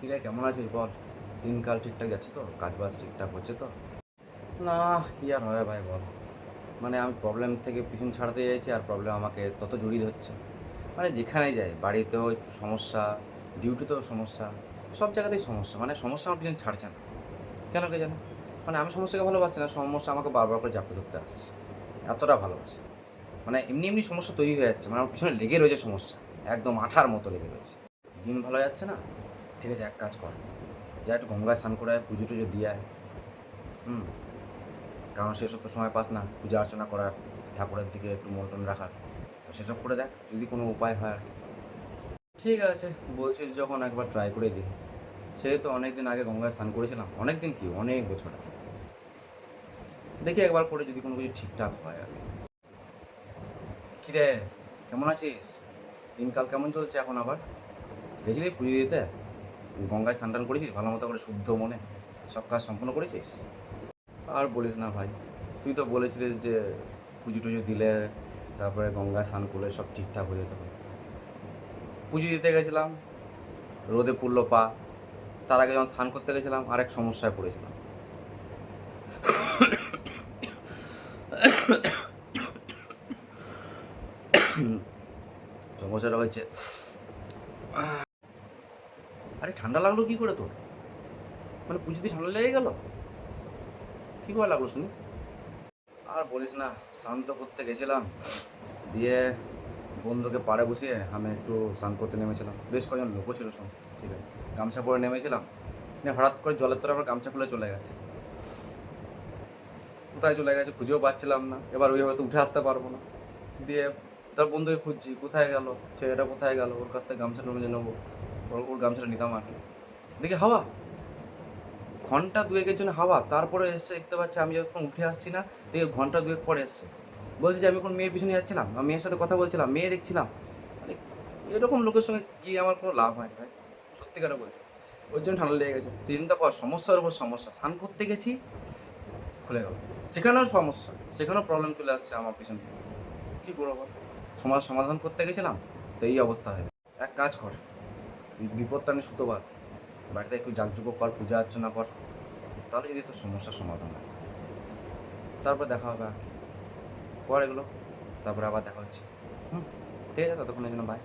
কী রে, কেমন আছিস বল? দিনকাল ঠিকঠাক যাচ্ছে তো? কাজ বাজ ঠিকঠাক হচ্ছে তো? না, কি আর হবে ভাই বল? মানে আমি প্রবলেম থেকে পিছন ছাড়তে চাইছি আর প্রবলেম আমাকে তত জড়িয়ে ধরছে। মানে যেখানেই যাই, বাড়িতেও সমস্যা ডিউটিতেও সমস্যা, সব জায়গাতেই সমস্যা। মানে সমস্যা আমার পিছন ছাড়ছে না। কেন কে জানে? মানে আমি সমস্যাকে ভালোবাসছি না, সমস্যা আমাকে বারবার করে চাপে ধরতে আসছে। এতটা ভালোবাসি। মানে এমনি এমনি সমস্যা তৈরি হয়ে যাচ্ছে। মানে আমার পিছনে লেগে রয়েছে সমস্যা। একদম আঠার মতো লেগে রয়েছে। দিন ভালো যাচ্ছে না? ঠিক আছে এক কাজ কর। যা একটু গঙ্গায় স্নান করে আয়, পুজো টুজো দিয়ে আয়। হুম? কারণ সেসব তো সময় পাস না পূজা অর্চনা করার ঠাকুরের দিকে একটু মন টন রাখার। তো সেসব করে দেখ যদি কোনো উপায় হয় আর ঠিক আছে বলছিস যখন একবার ট্রাই করে দেখি। সেহেতু অনেক দিন আগে গঙ্গায় স্নান করেছিলাম। অনেক দিন কি? অনেক বছর দেখি একবার করে যদি কোনো কিছু ঠিকঠাক হয় আর কি। কিরে কেমন আছিস? দিনকাল কেমন চলছে এখন আবার? গেছিলি পুজো দিতে? গঙ্গায় স্নান করেছিস? ভালো মতো করে শুদ্ধ মনে? সব কাজ সম্পূর্ণ করেছিস? আর বলিস না ভাই। তুই তো বলেছিলিস যে পুজো টুজো দিলে তারপরে গঙ্গায় স্নান করলে সব ঠিকঠাক হয়ে যেতে। হবে পুজো দিতে গেছিলাম, রোদে পুড়লো পা। তার আগে যখন স্নান করতে গেছিলাম, আরেক সমস্যায় পড়েছিলাম। সমস্যাটা হচ্ছে আরে ঠান্ডা লাগল কি করে তোর? মানে পুজোতে ঠান্ডা লেগে গেল? কি করে লাগল শুনি? আর বলিস না শান্ত করতে গেছিলাম। দিয়ে বন্ধুকে পাড়ে বসিয়ে আমি একটু স্নান করতে নেমেছিলাম। বেশ কয়েকজন লোকও ছিল সব, ঠিক আছে। গামছা পরে নেমেছিলাম। নিয়ে হঠাৎ করে জলের তরে আমার গামছা খুলে চলে গেছে। কোথায় চলে গেছে খুঁজেও পাচ্ছিলাম না। এবার ওইভাবে তো উঠে আসতে পারব না। দিয়ে তার বন্ধুকে খুঁজছি, কোথায় গেল? ছেলেটা কোথায় গেল? ওর কাছ থেকে গামছাটা নিয়ে নেব। ওর গামছাটা নিতাম আর কি। দেখি হাওয়া। ঘণ্টা দুয়েকের জন্য হাওয়া। তারপরে এসছে দেখতে পাচ্ছি আমি যখন উঠে আসছি না, দেখে ঘণ্টা দুয়েক পরে এসছে। বলছে যে, আমি এখন মেয়ের পিছনে যাচ্ছিলাম, আমি মেয়ের সাথে কথা বলছিলাম, মেয়ে দেখছিলাম। মানে এরকম লোকের সঙ্গে গিয়ে আমার কোনো লাভ হয় ভাই? সত্যিকারে বলছি। ওর জন্য ঠান্ডা লেগে গেছে। চিন্তা কর, সমস্যার উপর সমস্যা। স্নান করতে গেছি, খুলে গেল। সেখানেও সমস্যা। সেখানেও প্রবলেম চলে আসছে আমার পিছন থেকে। কী করব? সমাজ সমাধান করতে গেছিলাম, তো এই অবস্থা হয় এক কাজ কর। বি- বিপদটা নিয়ে সুতো বাড়িতে একটু জাগযুগ কর, পূজা অর্চনা কর, তাহলে যদি তোর সমস্যার সমাধান হয়। তারপর দেখা হবে আর কি। পর এগুলো, তারপরে আবার দেখা হচ্ছে। হুম, ঠিক আছে, ততক্ষণের জন্য বাই